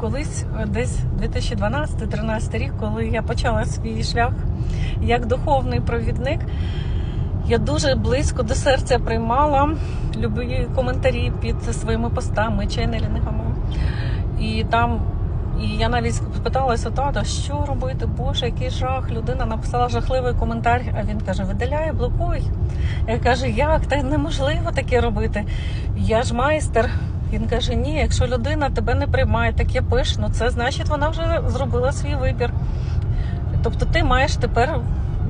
колись, е, десь 2012-13 рік, коли я почала свій шлях як духовний провідник, я дуже близько до серця приймала любі коментарі під своїми постами, ченелінгами. І там, і я навіть спиталася тата, що робити, Боже, який жах. Людина написала жахливий коментар, а він каже: видаляй, блокуй. Я кажу, як? Та неможливо таке робити. Я ж майстер. Він каже: Ні, якщо людина тебе не приймає, таке пише, ну це значить вона вже зробила свій вибір. Тобто ти маєш тепер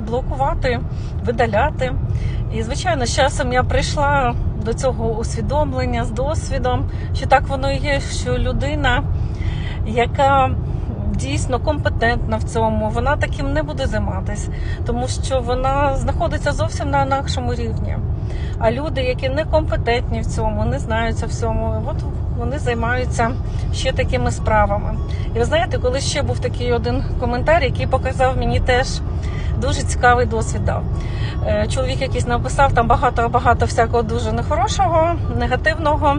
блокувати, видаляти. І, звичайно, з часом я прийшла до цього усвідомлення з досвідом, що так воно і є, що людина, яка дійсно компетентна в цьому, вона таким не буде займатися, тому що вона знаходиться зовсім на інакшому рівні. А люди, які некомпетентні в цьому, не знаються в цьому, от вони займаються ще такими справами. І ви знаєте, коли ще був такий один коментар, який показав мені теж дуже цікавий досвід дав. Е, Чоловік якийсь написав там багато-багато всякого дуже нехорошого, негативного.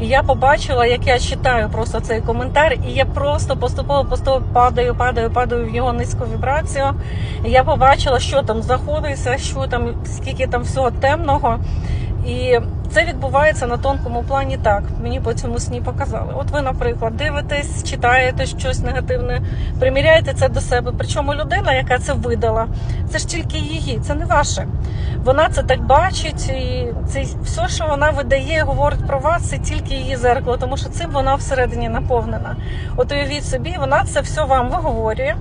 І я побачила, як я читаю просто цей коментар, і я просто поступово поступово падаю, падаю, падаю в його низьку вібрацію. І я побачила, що там заходиться, що там, скільки там всього темного. І це відбувається на тонкому плані так. Мені по цьому сні показали. От ви, наприклад, дивитесь, читаєте щось негативне, приміряєте це до себе. Причому людина, яка це видала, це ж тільки її, це не ваше. Вона це так бачить, і це все, що вона видає, говорить про вас, це тільки її зеркало, тому що цим вона всередині наповнена. От уявіть собі, вона це все вам виговорює.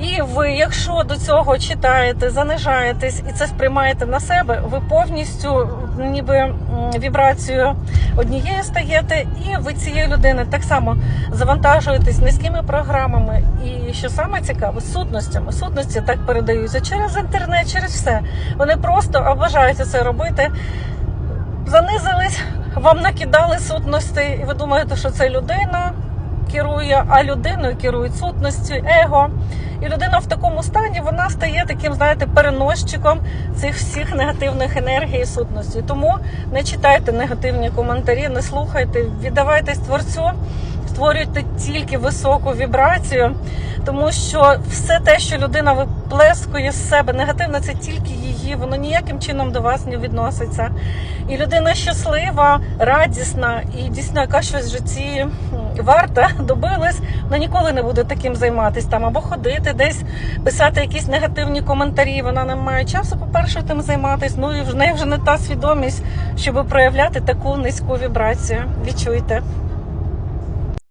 І ви, якщо до цього читаєте, занижаєтесь і це сприймаєте на себе, ви повністю ніби м, вібрацію однією стаєте, і ви цієї людини так само завантажуєтесь низькими програмами. І що саме цікаве, сутностями. Сутності так передаються через інтернет, через все. Вони просто обажаються це робити. Занизились, вам накидали сутності, і ви думаєте, що це людина керує, а людиною керують сутності, его. І людина в такому стані вона стає таким, знаєте, переносчиком цих всіх негативних енергій і сутності. Тому не читайте негативні коментарі, не слухайте, віддавайтесь творцю, створюйте тільки високу вібрацію, тому що все те, що людина виплескує з себе негативне, це тільки її, воно ніяким чином до вас не відноситься. І людина щаслива, радісна і дійсно яка щось в житті варта, добилась, вона ніколи не буде таким займатися там або ходити десь, писати якісь негативні коментарі. Вона не має часу, по-перше, тим займатися. Ну і в неї вже не та свідомість, щоб проявляти таку низьку вібрацію. Відчуйте.